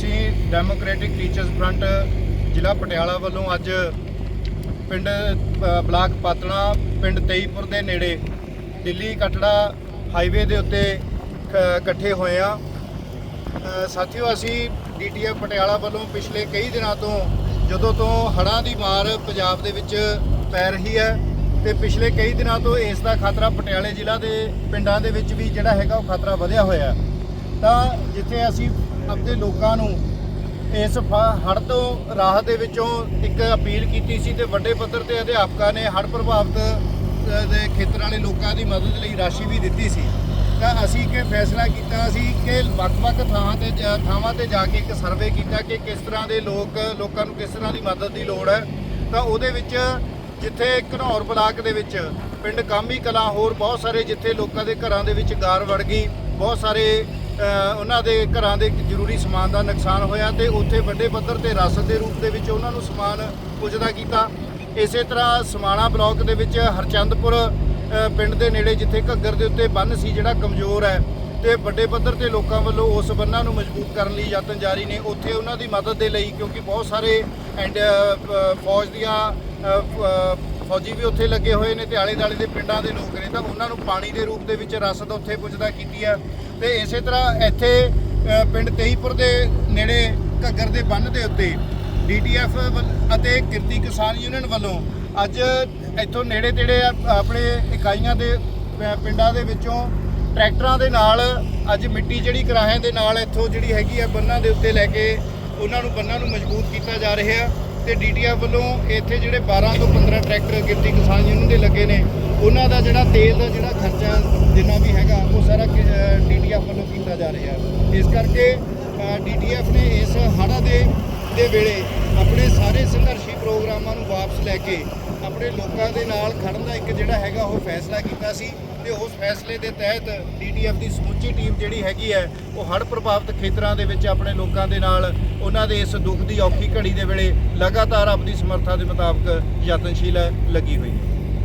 ਅਸੀਂ democratic teachers front ਜ਼ਿਲ੍ਹਾ ਪਟਿਆਲਾ ਵੱਲੋਂ ਅੱਜ ਪਿੰਡ ਬਲਾਕ ਪਾਤਣਾ, ਪਿੰਡ ਤੇਈਪੁਰ ਦੇ ਨੇੜੇ ਦਿੱਲੀ ਕਟੜਾ ਹਾਈਵੇ ਦੇ ਉੱਤੇ ਕ- ਇਕੱਠੇ ਹੋਏ ਆ ਸਾਥੀਓ, ਅਸੀਂ ਡੀਟੀਐਫ ਪਟਿਆਲਾ ਵੱਲੋਂ ਪਿਛਲੇ ਕਈ ਦਿਨਾਂ ਤੋਂ ਜਦੋਂ ਤੋਂ ਹੜ੍ਹਾਂ ਦੀ ਮਾਰ ਪੰਜਾਬ ਦੇ ਵਿੱਚ ਪੈ ਰਹੀ ਹੈ ਤੇ ਪਿਛਲੇ ਕਈ ਦਿਨਾਂ ਤੋਂ ਇਸ ਦਾ ਖਤਰਾ ਪਟਿਆਲੇ ਜ਼ਿਲ੍ਹਾ ਦੇ ਪਿੰਡਾਂ ਦੇ ਵਿੱਚ ਵੀ ਜਿਹੜਾ ਹੈਗਾ ਉਹ ਖਤਰਾ ਵਧਿਆ ਹੋਇਆ ਤਾਂ ਜਿੱਥੇ ਅਸੀਂ ਆਪਣੇ ਲੋਕਾਂ ਨੂੰ ਇਸ ਹੜ੍ਹ ਤੋਂ ਰਾਹਤ ਦੇ ਵਿੱਚੋਂ ਇੱਕ ਅਪੀਲ ਕੀਤੀ ਸੀ ਤੇ ਵੱਡੇ ਪੱਧਰ ਤੇ ਅਧਿਆਪਕਾਂ ਨੇ ਹੜ੍ਹ ਪ੍ਰਭਾਵਿਤ ਦੇ ਖੇਤਰਾਂ ਵਾਲੇ ਲੋਕਾਂ ਦੀ ਮਦਦ ਲਈ ਰਾਸ਼ੀ ਵੀ ਦਿੱਤੀ ਸੀ। ਤਾਂ ਅਸੀਂ ਕਿ ਫੈਸਲਾ ਕੀਤਾ ਸੀ ਕਿ ਵੱਖ-ਵੱਖ ਥਾਵਾਂ ਤੇ ਜਾ- ਥਾਵਾਂ ਤੇ ਜਾ ਕੇ ਇੱਕ ਸਰਵੇ ਕੀਤਾ ਕਿ ਕਿਸ ਤਰ੍ਹਾਂ ਦੇ ਲੋਕ, ਲੋਕਾਂ ਨੂੰ ਕਿਸ ਤਰ੍ਹਾਂ ਦੀ ਮਦਦ ਦੀ ਲੋੜ ਹੈ। ਤਾਂ ਉਹਦੇ ਵਿੱਚ ਜਿੱਥੇ ਘਨੌਰ ਬਲਾਕ ਦੇ ਵਿੱਚ ਪਿੰਡ ਕਾਮੀ ਕਲਾਂ, ਹੋਰ ਬਹੁਤ ਸਾਰੇ ਜਿੱਥੇ ਲੋਕਾਂ ਦੇ ਘਰਾਂ ਦੇ ਵਿੱਚ ਗਾਰ ਵੜ ਗਈ, ਬਹੁਤ ਸਾਰੇ ਉਹਨਾਂ ਦੇ ਘਰਾਂ ਦੇ ਜ਼ਰੂਰੀ ਸਮਾਨ ਦਾ ਨੁਕਸਾਨ ਹੋਇਆ ਤੇ ਉੱਥੇ ਵੱਡੇ ਪੱਧਰ ਤੇ ਰਸਦ ਦੇ ਰੂਪ ਦੇ ਵਿੱਚ ਉਹਨਾਂ ਨੂੰ ਸਮਾਨ ਪੁੱਜਦਾ ਕੀਤਾ। ਇਸੇ ਤਰ੍ਹਾਂ ਸਮਾਣਾ ਬਲਾਕ ਦੇ ਵਿੱਚ ਹਰਚੰਦਪੁਰ ਪਿੰਡ ਦੇ ਨੇੜੇ ਜਿੱਥੇ ਘੱਗਰ ਦੇ ਉੱਤੇ ਬੰਨ ਸੀ ਜਿਹੜਾ ਕਮਜ਼ੋਰ ਹੈ ਤੇ ਵੱਡੇ ਪੱਧਰ ਤੇ ਲੋਕਾਂ ਵੱਲੋਂ ਉਸ ਬੰਨਾਂ ਨੂੰ ਮਜ਼ਬੂਤ ਕਰਨ ਲਈ ਯਤਨ ਜਾਰੀ ਨੇ। ਉੱਥੇ ਉਹਨਾਂ ਦੀ ਮਦਦ ਦੇ ਲਈ ਕਿਉਂਕਿ ਬਹੁਤ ਸਾਰੇ ਐਂਡ ਫੌਜ ਦੀਆਂ ਫੌਜੀ ਵੀ ਉੱਥੇ ਲੱਗੇ ਹੋਏ ਨੇ ਤੇ ਆਲੇ ਦਾਲੇ ਦੇ ਪਿੰਡਾਂ ਦੇ ਲੋਕ ਨੇ। ਤਾਂ ਉਹਨਾਂ ਨੂੰ ਪਾਣੀ ਦੇ ਰੂਪ ਦੇ ਵਿੱਚ ਰਸਦ ਉੱਥੇ ਪੁੱਜਦਾ ਕੀਤੀ ਹੈ ਤੇ ਇਸੇ ਤਰ੍ਹਾਂ ਇੱਥੇ ਪਿੰਡ ਤੇਈਪੁਰ ਦੇ ਨੇੜੇ ਘੱਗਰ ਦੇ ਬੰਨ ਦੇ ਉੱਤੇ ਡੀਟੀਐਫ ਅਤੇ ਕਿਰਤੀ ਕਿਸਾਨ ਯੂਨੀਅਨ ਵੱਲੋਂ ਅੱਜ ਇੱਥੋਂ ਨੇੜੇ ਤੇੜੇ ਆ- ਆਪਣੇ ਇਕਾਈਆਂ ਦੇ ਪਿੰਡਾਂ ਦੇ ਵਿੱਚੋਂ ਟਰੈਕਟਰਾਂ ਦੇ ਨਾਲ ਅੱਜ ਮਿੱਟੀ ਜਿਹੜੀ ਕਰਾਹਿਆਂ ਦੇ ਨਾਲ ਇੱਥੋਂ ਜਿਹੜੀ ਹੈਗੀ ਆ ਬੰਨਾਂ ਦੇ ਉੱਤੇ ਲੈ ਕੇ ਉਹਨਾਂ ਨੂੰ ਬੰਨਾਂ ਨੂੰ ਮਜ਼ਬੂਤ ਕੀਤਾ ਜਾ ਰਿਹਾ। ਤੇ ਡੀਟੀਐਫ ਵੱਲੋਂ ਇੱਥੇ ਜਿਹੜੇ 12 ਤੋਂ 15 ਟਰੈਕਟਰ ਕਿਰਤੀ ਕਿਸਾਨ ਯੂਨੀਅਨ ਦੇ ਲੱਗੇ ਨੇ, ਉਹਨਾਂ ਦਾ ਜਿਹੜਾ ਤੇਲ ਦਾ ਜਿਹੜਾ ਖਰਚਾ ਜਿੰਨਾ ਵੀ ਹੈਗਾ, ਉਹ ਸਾਰਾ ਡੀਟੀਐਫ ਵੱਲੋਂ ਕੀਤਾ ਜਾ ਰਿਹਾ। ਇਸ ਕਰਕੇ ਡੀਟੀਐਫ ਨੇ ਇਸ ਹੜ੍ਹਾਂ ਦੇ ਦੇ ਵੇਲੇ ਆਪਣੇ ਸਾਰੇ ਸੰਘਰਸ਼ੀ ਪ੍ਰੋਗਰਾਮਾਂ ਨੂੰ ਵਾਪਸ ਲੈ ਕੇ ਆਪਣੇ ਲੋਕਾਂ ਦੇ ਨਾਲ ਖੜਨ ਦਾ ਇੱਕ ਜਿਹੜਾ ਹੈਗਾ ਉਹ ਫੈਸਲਾ ਕੀਤਾ ਸੀ ਤੇ ਉਸ ਫੈਸਲੇ ਦੇ ਤਹਿਤ ਡੀਟੀਐਫ ਦੀ ਸਮੁੱਚੀ ਟੀਮ ਜਿਹੜੀ ਹੈਗੀ ਹੈ, ਉਹ ਹੜ੍ਹ ਪ੍ਰਭਾਵਿਤ ਖੇਤਰਾਂ ਦੇ ਵਿੱਚ ਆਪਣੇ ਲੋਕਾਂ ਦੇ ਨਾਲ ਉਹਨਾਂ ਦੇ ਇਸ ਦੁੱਖ ਦੀ ਔਖੀ ਘੜੀ ਦੇ ਵੇਲੇ ਲਗਾਤਾਰ ਆਪਣੀ ਸਮਰੱਥਾ ਦੇ ਮੁਤਾਬਕ ਯਤਨਸ਼ੀਲ ਲੱਗੀ ਹੋਈ ਹੈ।